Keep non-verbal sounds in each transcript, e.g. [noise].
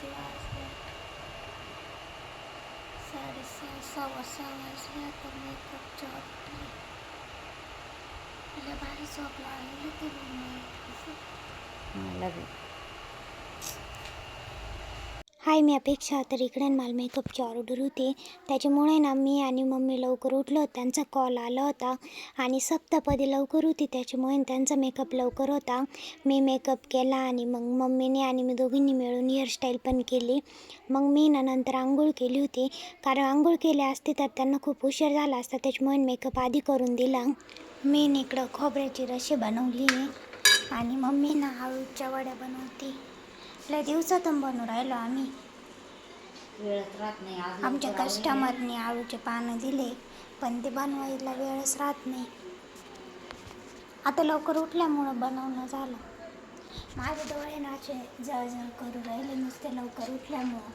किती वाजले साडेसहा सव्वा सहा वाजले आता मेकअपच्या वाटते मला भारी झोप लागली ती हाय मी अपेक्षा. तर इकडे मला मेकअपची ऑर्डर होती. त्याच्यामुळे ना मी आणि मम्मी लवकर उठलो. त्यांचा कॉल आला होता आणि सप्तपदी लवकर होती. त्याच्यामुळे त्यांचा मेकअप लवकर होता. मी मेकअप केला आणि मग मम्मीने आणि मी दोघींनी मिळून हेअरस्टाईल पण केली. मग मी ना नंतर आंघोळ केली होती. कारण आंघोळ केली असती तर त्यांना खूप उशीर झाला असता. त्याच्यामुळे मेकअप आधी करून दिला. मी इकडं खोबऱ्याची रशी बनवली आणि मम्मी ना आळूच्या वड्या बनवती. लय दिवसातून बनवून राहिलो आम्ही? वेळच राहत नाही. आज आमच्या लवकर. कस्टमरने आळूचे पानं दिले पण ते बनवायला वेळच राहत नाही. आता लवकर उठल्यामुळं बनवणं झालं. माझे डोळे नाचे जळजळ करू राहिले नुसते लवकर उठल्यामुळं.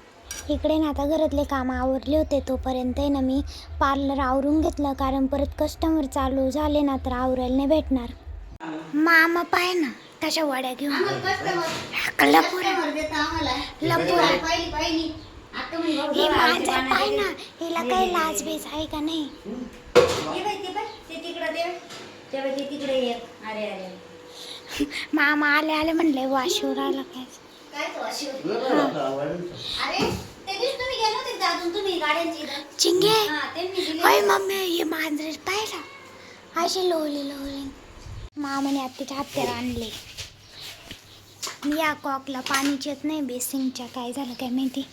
इकडे ना आता घरातले काम आवरले होते तोपर्यंत आहे ना मी पार्लर आवरून घेतलं कारण परत कस्टमर चालू झाले ना तर आवरायला नाही भेटणार. मामा पाय ना. त्याच्या वड्या घेऊन. ही पानं पाय. ना हिला काही लाज बीज आहे का नाही? बाई, ते बाई, ते तिकडं ते ते बाई, ते तिकडे ये. अरे अरे. मामा आले आले म्हणले वाशिवर आला काय? काय तो अशी होती? अरे ते दिवशी तुम्ही गेले होते का अजून? तुम्ही गाड्यांची इथं? चिंगे. हा, होय मम्मी हे मांजर पाहिला. अशी लोली लोली. मामाने आत्याच्या हत्यार आणले. या कॉकला पाणीच येत नाही बेसिंगच्या काय झालं काय माहिती.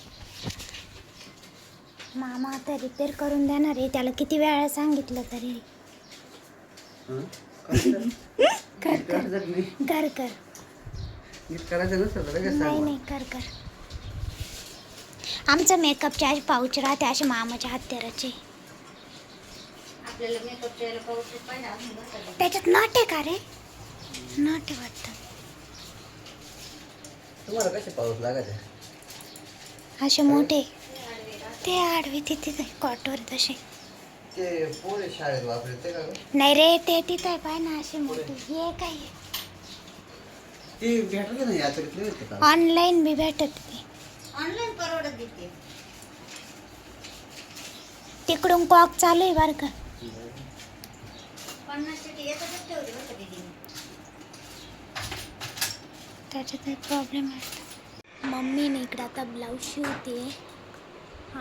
मामा आता रिपेअर करून देणार आहे त्याला किती वेळा सांगितलं तरी. कर कर. कर नाही नाही कर कर. आमचं मेकअपचे असे पाऊच राहते असे मामाच्या हत्याराचे आपल्याला मेकअप करायला पाऊस पाहिजे आम्ही बसायला. त्याच्यात नट आहे का रे? नट आहे वाटतं. तुम्हाला कसे पाऊस लागायचे? असे मोठे. ते आडवे तिथे कॉटवर तसे. ते पोरे शाळेत ते का गं? नाही रे ते तिथे आहे पाय ना असे मोठे. हे काय ते भेटले ना यात्रेतले होते का? ऑनलाईन बी भेटत ते ऑनलाईन परवडत देते तिकडून कॉक चालू आहे बरं का. पन्नास टक्के एकच ठेवते बरं का दीदीने. त्याच्यात काही प्रॉब्लेम आहे. मम्मीने इकडं आता ब्लाऊज शिवते.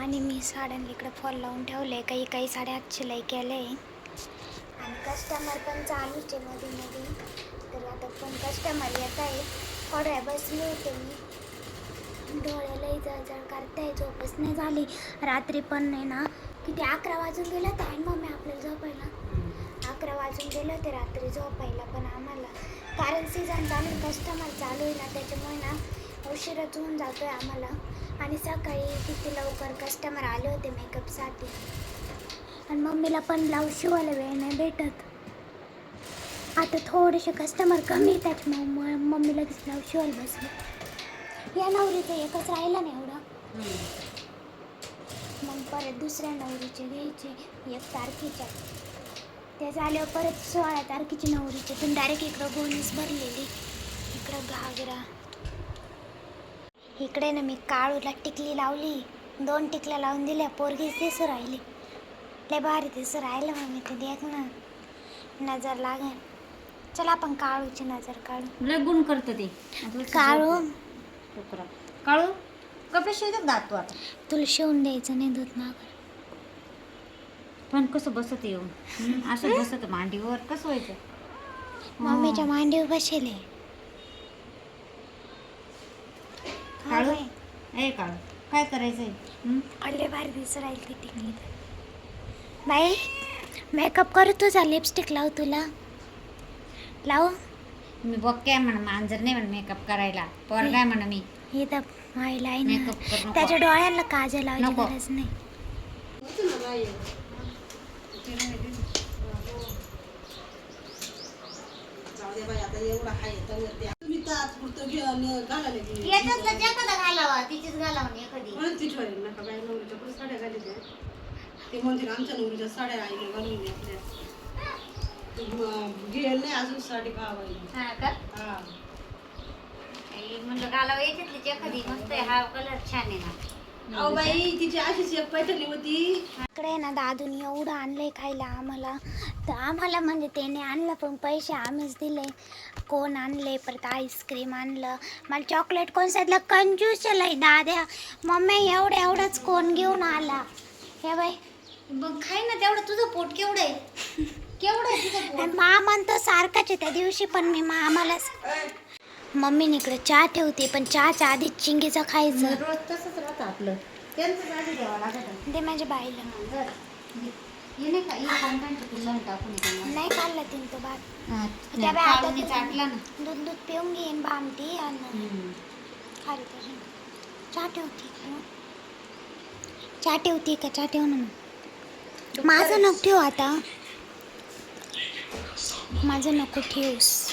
आणि मी साड्यांना इकडं फॉल लावून ठेवले. काही काही साड्या शिलाई केले आणि कस्टमर पण चालूच आहे मध्ये मध्ये तर आता पण कस्टमर येत आहे. थोड्या बसले होते मी. डोळ्यालाही जळजळ करताय. झोपच नाही झाली. रात्री पण नाही ना. किती अकरा वाजून गेलं तर आणि मम्मी. गेले होते रात्री झोपायला पण आम्हाला कारण सीझन चालू आहे कस्टमर चालू आहे ना त्याच्यामुळे ना उशिराच होऊन जातो आहे आम्हाला. आणि सकाळी किती लवकर कस्टमर आले होते मेकअपसाठी आणि मम्मीला पण ब्लाऊज शिवायला वेळ नाही भेटत. आता थोडेसे कस्टमर कमी त्याच्यामुळे मम्मी लगेच ब्लाऊज शिवायला बसले. या नवरीचं एकच राहिलं नाही एवढं. मग परत दुसऱ्या नवरीचे घ्यायचे एक तारखेच्या. ते झाल्यावर परत सोळा तारखेची नवरीचे पण डायरेक्ट इकडं बोनस भरलेली. इकडं घागरा. इकडे ना मी काळूला टिकली लावली. दोन टिकल्या लावून दिल्या. पोरगीच दिसू राहिली. लय भारी दिसू राहिलं मग मी ते देख ना नजर लागेल. चला आपण काळूची नजर काढू. लय गुण करतं ते. काळू. कुत्रा. काळू कपडे शिवतात दात तू आता? तुला शिवून द्यायचं नाही दूध माग. पण कसं बसत येऊन हं? असं बसत मांडीवर कसं व्हायचं? मम्मीच्या मांडीवर बसेले. काळू? ए काळू काय करायचंय? हं? अल्ले राहील बाई मेकअप करू तुझा लिपस्टिक लाव तुला. लाव. मी बघते म्हणा मांजर नाही म्हण मेकअप करायला. पोरगाय म्हणा मी. ना. करू नको. त्याच्या डोळ्यांना काजल लावायची. गरज नाही. याच्यातलं एखादा घालावा तिचीच घालावा एखादी. म्हणून ती ठेवली नका बाई नवरीच्या पण साड्या घाली द्या ते म्हणतील आमच्या नवरीच्या साड्या आईने घालून ती, घेईल नाही अजून साडी भावायला हा का? हा. आई म्हणलं घालावं याच्यातलीच एखादी मस्त आहे हा कलर छान आहे ना. अहो बाई तिची अशीच एक पैठणी होती. इकडे ना दादून एवढं आणलंय खायला आम्हाला. तर आम्हाला म्हणजे त्याने आणलं पण पैसे आम्हीच दिले. कोण आणले परत आईस्क्रीम आणलं. मला चॉकलेट कोण सांगितलं कंजूस लय दाद्या. मम्मी एवढं एवढंच कोण घेऊन आला? हे बाई. मग खाय ना तेवढं तुझं पोट केवढं आहे? केवढं आहे तुझं पोट? मामान तर सारखाच आहे त्या दिवशी पण मी मामालाच मम्मीने इकडे चहा ठेवते पण चहाच्या आधी चिंगीचं खायचं. रोज तसंच राहतं आपलं. त्यांचं द्यावं लागत. ते माझ्या बाईला. हे नाही का? हे कोणत्यांची कुल्लण टाकून येते नाही खाल्लं तिने तो भात. त्या बाई आता चाटला ना. दूध दूध पिऊन घेईन भामटी आणि हम्म. खाली चहा ठेवते. का चहा ठेवते का? चहा ठेव ना मग. माझं नको ठेव आता. माझं नको ठेवस.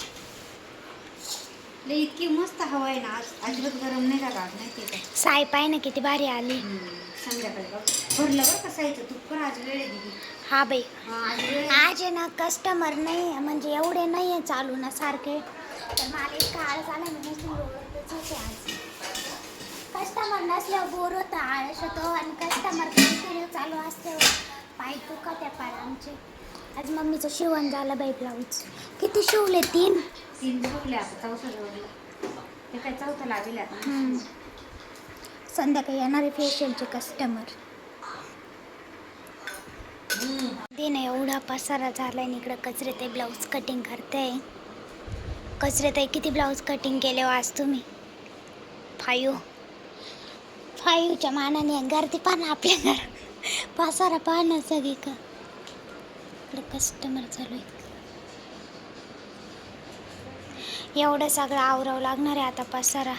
लय इतकी मस्त हवा आहे ना आज अजिबात गरम नाही झाला आज नाही का साय पाय ना किती भारी आली. हम्म. संध्याकाळी बघ. भरलं बरं कसं यायचं तू पण आज वेळ आहे दिदी. हा बाई. हा आज वेळ आहे. आज आहे ना कस्टमर नाही आहे, म्हणजे एवढे नाही आहे चालू ना सारखे. तर मला इतका आळस आला मी नुसतं ओरडतच होते आज. कस्टमर नसल्यावर बोर होतं आळस होतो आणि कस्टमर कंटिन्यू चालू असते पाय दुखत आहे पाय आमचे. आज मम्मीचं शिवण झालं बाई ब्लाऊज किती शिवले तीन. तीन आता ते काय लागेल आता संध्याकाळी येणारे फेशियलचे कस्टमर ते नाही एवढा पसारा झालाय आणि इकडं कचरे ते ब्लाऊज कटिंग करते कचरे ते किती ब्लाऊज कटिंग केले हो आज तुम्ही? फायू. फायूच्या मानाने गर्दी पाहा आपल्या घर पसारा पाहा सगळी का इकडं कस्टमर चालू आहे. एवढं सगळं आवरावं लागणार आहे आता पसारा.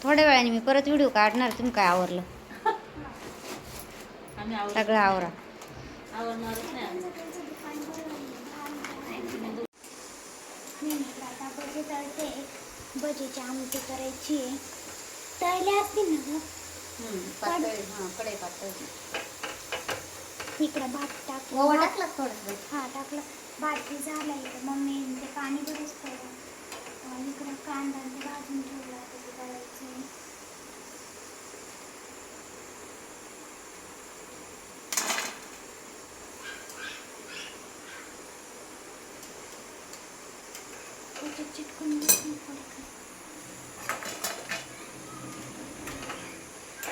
थोड्या वेळाने मी परत व्हिडिओ काढणार तुम्ही काय आवरलं? सगळं आवरा. मी म्हटलं आता भजी तळते भजीची आमटी करायची आहे. तळले असतील ना हां इकडं भात टाक ओवा टाकला थोडं हा टाकलं. भात झाला इथं. मम्मी ते पाणी बरंच पडलं. इकडं कांदा आणि ते भाजून ठेवला आता ते करायचं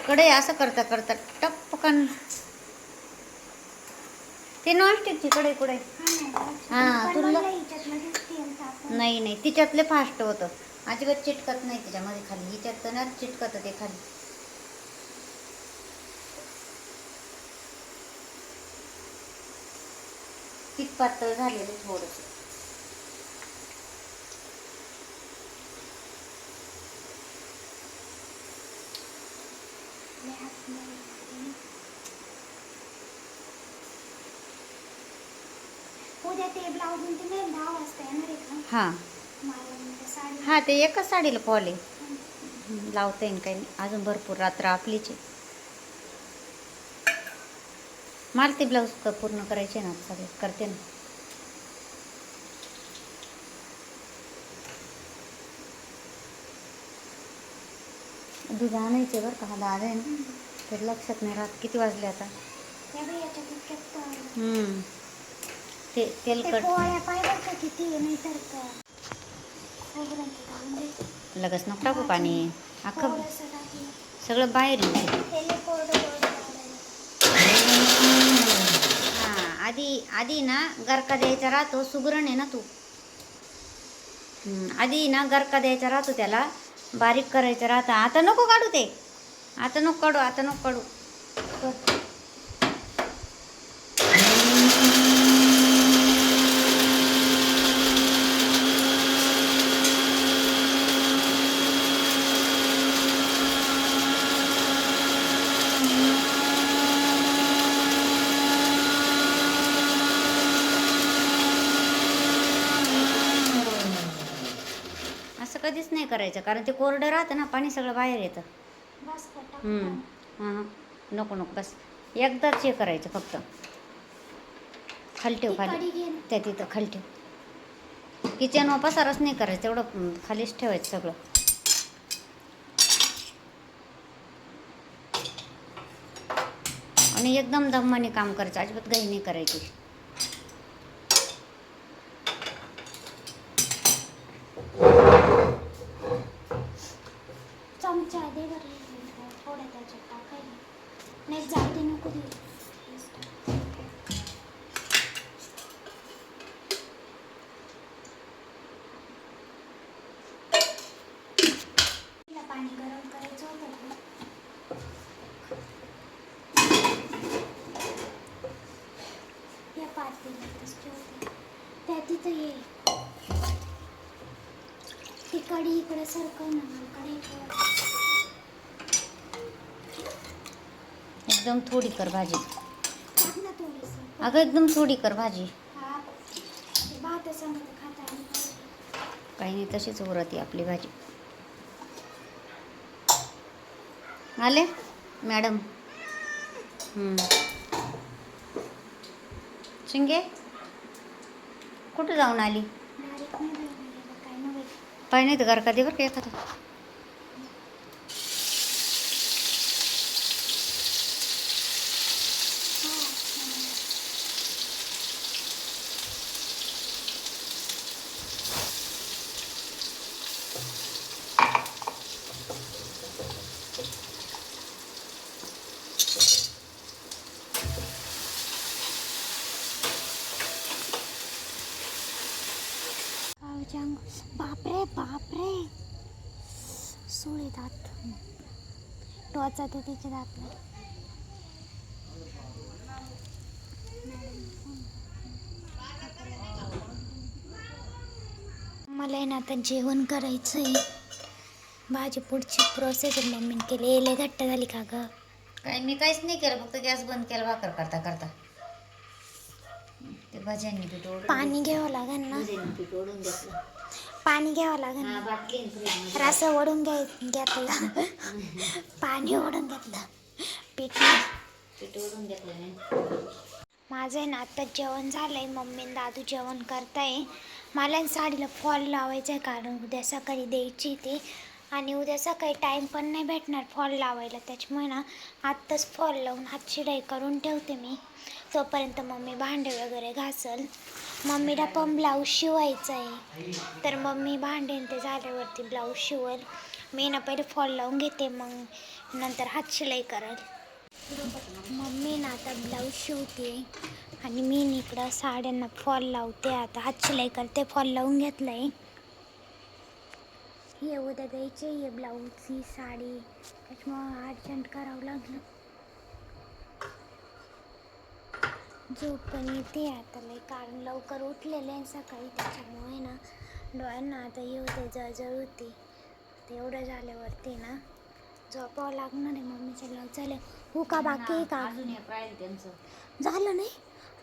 कडे असं करता करता टपकन नॉनस्टिकची कडे कुठे हा, तुला- नाही नाही तिच्यातले फास्ट होतं. अजिबात चिटकत नाही तिच्यामध्ये खाली. हिच्यात ना चिटकत ते खाली. पीठ पातळ झालेलं थोडस लय हात नाही. उद्या ते ब्लाऊज ते नाही दहा वाजता येणार आहे का हां. हा ते एकच साडीला फॉल आहे. लावता येईन काही नाही. अजून भरपूर रात्र आपलीच आहे. मला ते ब्लाऊज पूर्ण करायचे ना सगळे. करते ना. दूध आणायचे बरं का दादा आहे ना. तर लक्षात नाही राहत. किती वाजले आता त्या बाई याच्यात इतक्यात तर- हम्म. ते तेलकट पोळ्या पाहिजे का किती आहे नाही तर का खोबरं ते घालून दे. लगेच नको टाकू पाणी. अख्खं. सगळं बाहेर. हा आधी आधी ना गरका द्यायचा राहतो. सुगरण आहे ना तू. आधी ना गरका द्यायचा राहतो त्याला. बारीक करायचं राहतं. आता नको काढू ते. आता नको काढू आता नको काढू. नाही करायचं कारण ते कोरडं राहतं ना पाणी सगळं बाहेर येतं. हां हां. नको नको बस. एकदाच हे करायचं फक्त. खालठेव खाली. त्या तिथं खालठेव किचन किचनवर पसारच नाही करायचं तेवढं खालीच ठेवायचं सगळं. आणि एकदम दम्माने काम करायचं अजिबात घाई नाही करायची. नको पाणी गरम करायचं होतं. का? या पातेल्यातच ठेवते. त्या तिथं ये. ती कढी इकडे सरकव ना मला कढई ठेवा. एकदम थोडी कर भाजी. अगं एकदम थोडी कर भाजी. पाहिजे. काही नाही तशीच उरती आपली भाजी. आले? मॅडम. हम्म. शिंगे? कुठं जाऊन आली? पाय नाही तर घर का दे बरं का एखादं. कावजांग बापरे बापरे. सुळे दात. टोचा ते तिचे दात मला आहे ना आता जेवण करायचं आहे भाजी पुढची प्रोसेस मम्मीने केली लय घट्ट झाली का गं? काय मी काहीच नाही केलं फक्त गॅस बंद केला भाकर करता करता. ते भाज्यांनी पीठ ओढून पाणी घ्यावं लागेल ना? भाज्यांनी पीठ ओढून घेतलं पाणी घ्यावं लागेल हा ना? बाटली. रस ओढून घ्याय घेतलं. [laughs] पाणी ओढून घेतलं. पीठ पीठ ओढून घेतलं नाही माझं आहे ना आत्ता जेवण झालं आहे मम्मी आणि दादू जेवण करताय. मला ना साडीला फॉल लावायचा आहे कारण उद्या सकाळी द्यायची ती. आणि उद्या सकाळी टाईम पण नाही भेटणार फॉल लावायला. त्याच्यामुळे ना आत्ताच फॉल लावून हात शिडाई करून ठेवते मी. तोपर्यंत मम्मी भांडे वगैरे घासल. मम्मीला पण ब्लाऊज शिवायचं आहे. तर मम्मी भांडे ते झाल्यावरती ब्लाऊज शिवल. मी ना पहिले फॉल लावून घेते मग नंतर हात शिलाई करल. मम्मी ना आता ब्लाऊज शिवते. आणि मी इकडं साड्यांना फॉल लावते. आता हात शिलाई करते फॉल लावून घेतलंय. हे उद्या द्यायचे हे ब्लाऊज ही साडी. त्याच्यामुळं अर्जंट करावं लागलं. झोप पण येते आता लय कारण लवकर उठलेले आहे सकाळी. त्याच्यामुळे ना डोळ्यांना आता हे होते जळजळ होती. ते एवढं झाल्यावरती ना झोपावं लागणार आहे मम्मीचं ब्लाऊज झालं हुका बाकी आहे का अजून एक राहील त्यांचं. झालं नाही?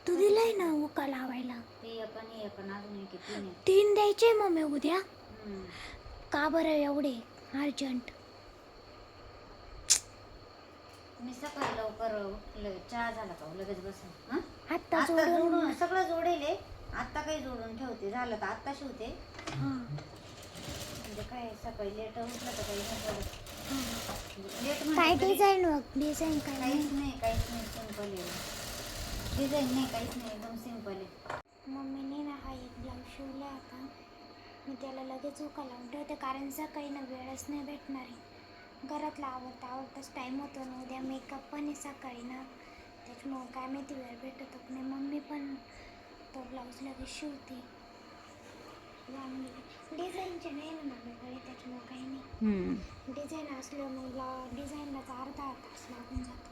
तू दिलंय ना हुका लावायला? ते अजून एक आहे, तीन आहे. तीन द्यायचे मम्मी उद्या? हम्म. का बरं एवढे? अर्जंट. मी सकाळी लवकर उठलं चहा झाला का लगेच बसून. आत्ता आता जोडून? जोडून सगळं जोडेले आत्ता काही जोडून ठेवते. झालं तर आत्ता शिवते. हां. म्हणजे काय सकाळी लेट उठलं तर काही नाही लेट काय डिझाईन मग डिझाईन काय? काहीच नाही काहीच नाही. सिंपल आहे. डिझाईन नाही काहीच नाही. एकदम सिंपल आहे. मम्मीने ना हा एक ब्लाऊज शिवला आता मी त्याला लगेच उका लावून ठेवते कारण सकाळी ना वेळच नाही भेटणार आहे. घरातला आवडता आवडताच टाईम होतो ना उद्या मेकअप पण आहे सकाळी ना. त्याच्यामुळं काय माहिती वेळ भेटत नाही. मम्मी पण तो ब्लाऊज लगेच शिवते. डिझाईनचे नाही ना मम्मीकडे त्याच्यामुळं काही नाही. डिझाईन असलं मग डिझाईनलाच अर्धा तास लागून जातो.